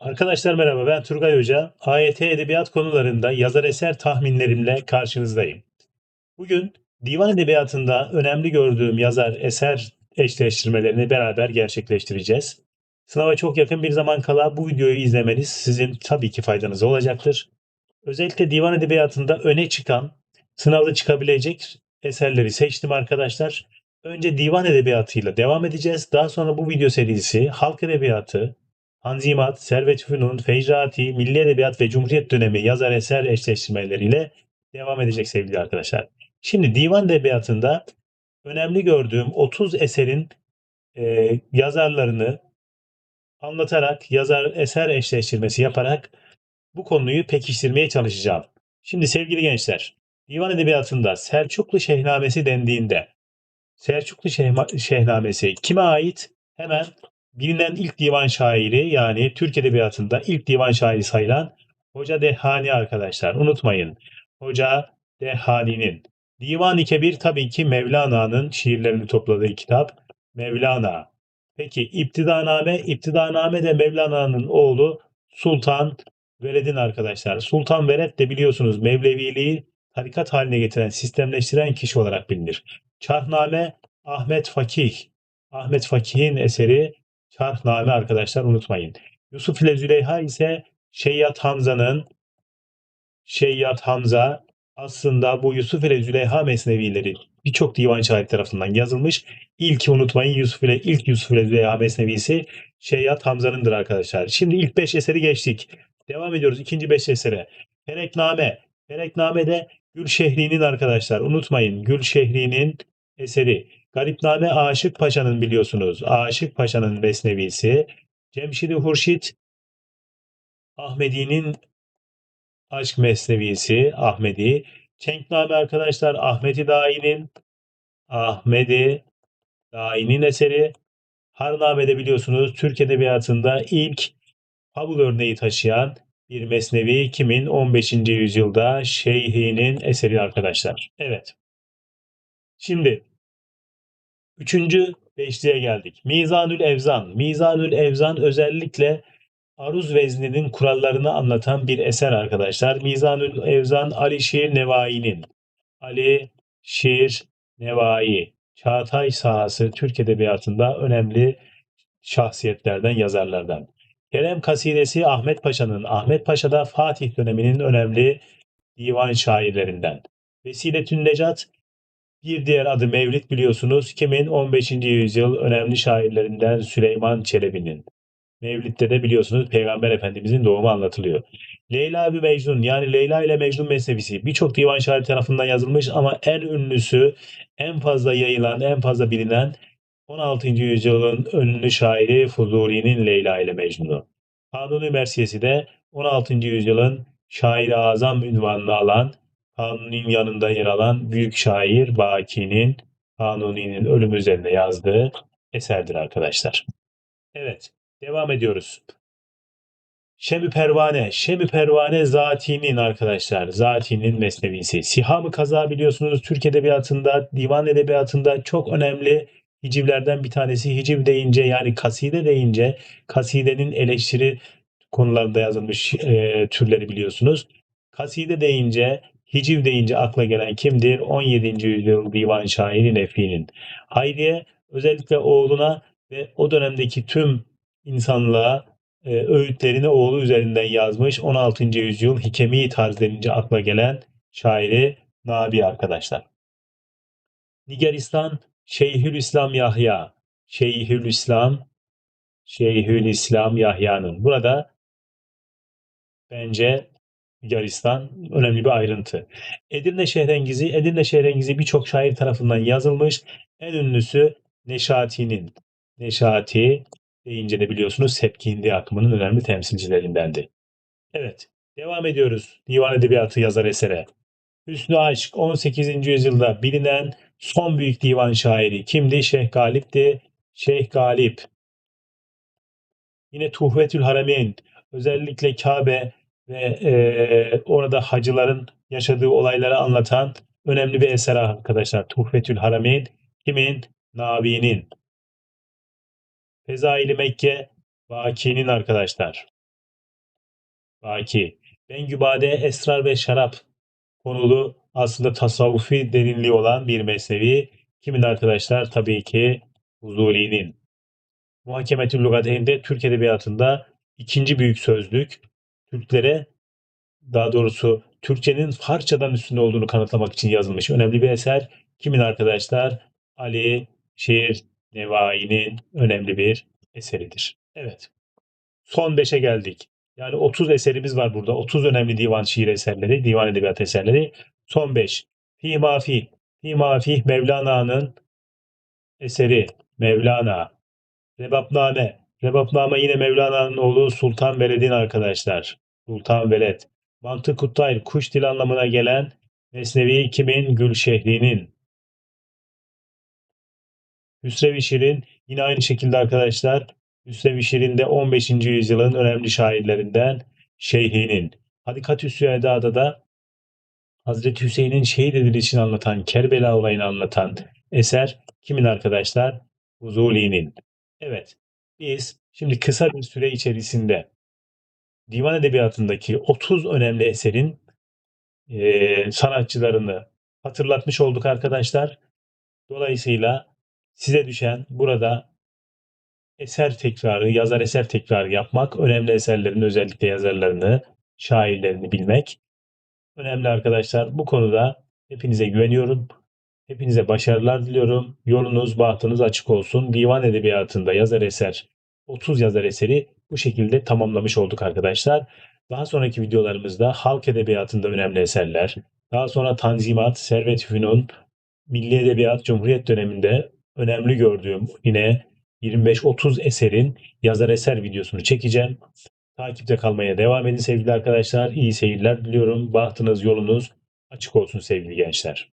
Arkadaşlar merhaba ben Turgay Hoca. AYT Edebiyat konularında yazar eser tahminlerimle karşınızdayım. Bugün divan edebiyatında önemli gördüğüm yazar eser eşleştirmelerini beraber gerçekleştireceğiz. Sınava çok yakın bir zaman kala bu videoyu izlemeniz sizin tabii ki faydanıza olacaktır. Özellikle divan edebiyatında öne çıkan, sınavda çıkabilecek eserleri seçtim arkadaşlar. Önce divan edebiyatıyla devam edeceğiz. Daha sonra bu video serisi halk edebiyatı, Tanzimat, Servet Fünun, Fecrati, Milli Edebiyat ve Cumhuriyet dönemi yazar eser eşleştirmeleriyle devam edecek sevgili arkadaşlar. Şimdi divan edebiyatında önemli gördüğüm 30 eserin e, yazarlarını anlatarak, yazar eser eşleştirmesi yaparak bu konuyu pekiştirmeye çalışacağım. Şimdi sevgili gençler, divan edebiyatında Selçuklu Şehnamesi dendiğinde Selçuklu Şehnamesi kime ait? Hemen bilinen ilk divan şairi yani Türk Edebiyatı'nda ilk divan şairi sayılan Hoca Dehani arkadaşlar. Unutmayın. Hoca Dehani'nin. Divan-ı Kebir tabii ki Mevlana'nın şiirlerini topladığı kitap. Mevlana. Peki İptidaname, İptidaname de Mevlana'nın oğlu Sultan Veled'in arkadaşlar. Sultan Veled de biliyorsunuz Mevleviliği tarikat haline getiren, sistemleştiren kişi olarak bilinir. Çarhname Ahmet Fakih. Ahmet Fakih'in eseri Çarhname arkadaşlar unutmayın. Yusuf ile Züleyha ise Şeyyat Hamza'nın Şeyyat Hamza aslında bu Yusuf ile Züleyha mesnevileri birçok divan şair tarafından yazılmış. İlki unutmayın Yusuf ile ilk Yusuf ile Züleyha mesnevisi Şeyyat Hamza'nındır arkadaşlar. Şimdi ilk beş eseri geçtik. Devam ediyoruz ikinci beş esere. Ferekname. Ferekname de Gülşehri'nin arkadaşlar. Unutmayın Gülşehri'nin eseri. Garipname Aşık Paşa'nın biliyorsunuz. Aşık Paşa'nın mesnevisi. Cemşid-i Hurşit Ahmedi'nin Aşk Mesnevisi Ahmedi. Çenkname arkadaşlar Ahmedi Dai'nin Ahmedi Dai'nin eseri. Harname'de biliyorsunuz Türk Edebiyatı'nda ilk Fabul örneği taşıyan bir mesnevi kimin 15. yüzyılda Şeyhi'nin eseri arkadaşlar. Evet. Şimdi üçüncü beşliğe geldik. Mizanül Evzan. Mizanül Evzan özellikle aruz vezninin kurallarını anlatan bir eser arkadaşlar. Mizanül Evzan Ali Şiir Nevai'nin. Ali Şiir Nevai. Çağatay sahası Türk Edebiyatı'nda önemli şahsiyetlerden, yazarlardan. Kerem kasidesi Ahmet Paşa'nın. Ahmet Paşa da Fatih döneminin önemli divan şairlerinden. Vesiletün Necat bir diğer adı Mevlid biliyorsunuz. Kimin? 15. yüzyıl önemli şairlerinden Süleyman Çelebi'nin. Mevlid'de de biliyorsunuz Peygamber Efendimizin doğumu anlatılıyor. Leyla ve Mecnun yani Leyla ile Mecnun mesnevisi birçok divan şairi tarafından yazılmış ama en ünlüsü, en fazla yayılan, en fazla bilinen 16. yüzyılın ünlü şairi Fuzuli'nin Leyla ile Mecnun'u. Kanuni Mersiyesi de 16. yüzyılın şairi azam ünvanını alan, Kanuni'nin yanında yer alan büyük şair Baki'nin Kanuni'nin ölümü üzerine yazdığı eserdir arkadaşlar. Evet, devam ediyoruz. Şemi Pervane, Şemi Pervane Zati'nin arkadaşlar, Zati'nin mesnevisi. Siham-ı Kaza biliyorsunuz Türk Edebiyatı'nda, divan edebiyatında çok önemli hicivlerden bir tanesi. Hiciv deyince yani kaside deyince kasidenin eleştiri konularında yazılmış e, türleri biliyorsunuz. Kaside deyince, hiciv deyince akla gelen kimdir? 17. yüzyıl divan şairi Nefi'nin. Hayriye özellikle oğluna ve o dönemdeki tüm insanlığa e, öğütlerini oğlu üzerinden yazmış 16. yüzyıl hikemi tarz denince akla gelen şairi Nabi arkadaşlar. Nigeristan Şeyhülislam Yahya. Şeyhülislam Şeyhülislam Yahya'nın. Burada bence Nigeristan önemli bir ayrıntı. Edirne Şehrengizi, Edirne Şehrengizi birçok şair tarafından yazılmış. En ünlüsü Neşati'nin. Neşati deyince de biliyorsunuz Sepki Hindi akımının önemli temsilcilerindendi. Evet, devam ediyoruz divan edebiyatı yazar esere. Hüsnü Aşk 18. yüzyılda bilinen son büyük divan şairi kimdi? Şeyh Galip'ti. Şeyh Galip. Yine Tuhvetül Harameyn özellikle Kabe ve e, orada hacıların yaşadığı olayları anlatan önemli bir eser arkadaşlar. Tuhvetül Harameyn kimin? Nabi'nin. Fezaili Mekke Vaki'nin arkadaşlar. Baki. Bengübade, Esrar ve Şarap konulu aslında tasavvufi derinliği olan bir mesnevi. Kimin arkadaşlar? Tabii ki Huzuli'nin. Muhakemetül Lugateyn'de Türk Edebiyatı'nda ikinci büyük sözlük. Türklere daha doğrusu Türkçenin Farsçadan üstünde olduğunu kanıtlamak için yazılmış önemli bir eser. Kimin arkadaşlar? Ali Şiir Nevai'nin önemli bir eseridir. Evet. Son 5'e geldik. Yani 30 eserimiz var burada. 30 önemli divan şiir eserleri, divan edebiyat eserleri. Son 5. Fi mafi. Fi mafi Mevlana'nın eseri. Mevlana. Rebapname. Rebapname yine Mevlana'nın oğlu Sultan Veled'in arkadaşlar. Sultan Veled. Mantık Kuttayr, kuş dil anlamına gelen Mesnevi kimin? Gülşehri'nin. Hüsrev-i Şirin yine aynı şekilde arkadaşlar Hüsrev-i Şirin de 15. yüzyılın önemli şairlerinden Şeyhi'nin. Hadikatü da Hazreti Hüseyin'in şehit edilişini anlatan, Kerbela olayını anlatan eser kimin arkadaşlar? Huzuli'nin. Evet, biz şimdi kısa bir süre içerisinde divan edebiyatındaki 30 önemli eserin e, sanatçılarını hatırlatmış olduk arkadaşlar. Dolayısıyla size düşen burada eser tekrarı, yazar eser tekrarı yapmak, önemli eserlerin özellikle yazarlarını, şairlerini bilmek önemli arkadaşlar. Bu konuda hepinize güveniyorum. Hepinize başarılar diliyorum. Yolunuz, bahtınız açık olsun. Divan edebiyatında yazar eser, 30 yazar eseri bu şekilde tamamlamış olduk arkadaşlar. Daha sonraki videolarımızda halk edebiyatında önemli eserler, daha sonra Tanzimat, Servet Fünun, Milli Edebiyat Cumhuriyet döneminde önemli gördüğüm yine 25-30 eserin yazar eser videosunu çekeceğim. Takipte kalmaya devam edin sevgili arkadaşlar. İyi seyirler diliyorum. Bahtınız, yolunuz açık olsun sevgili gençler.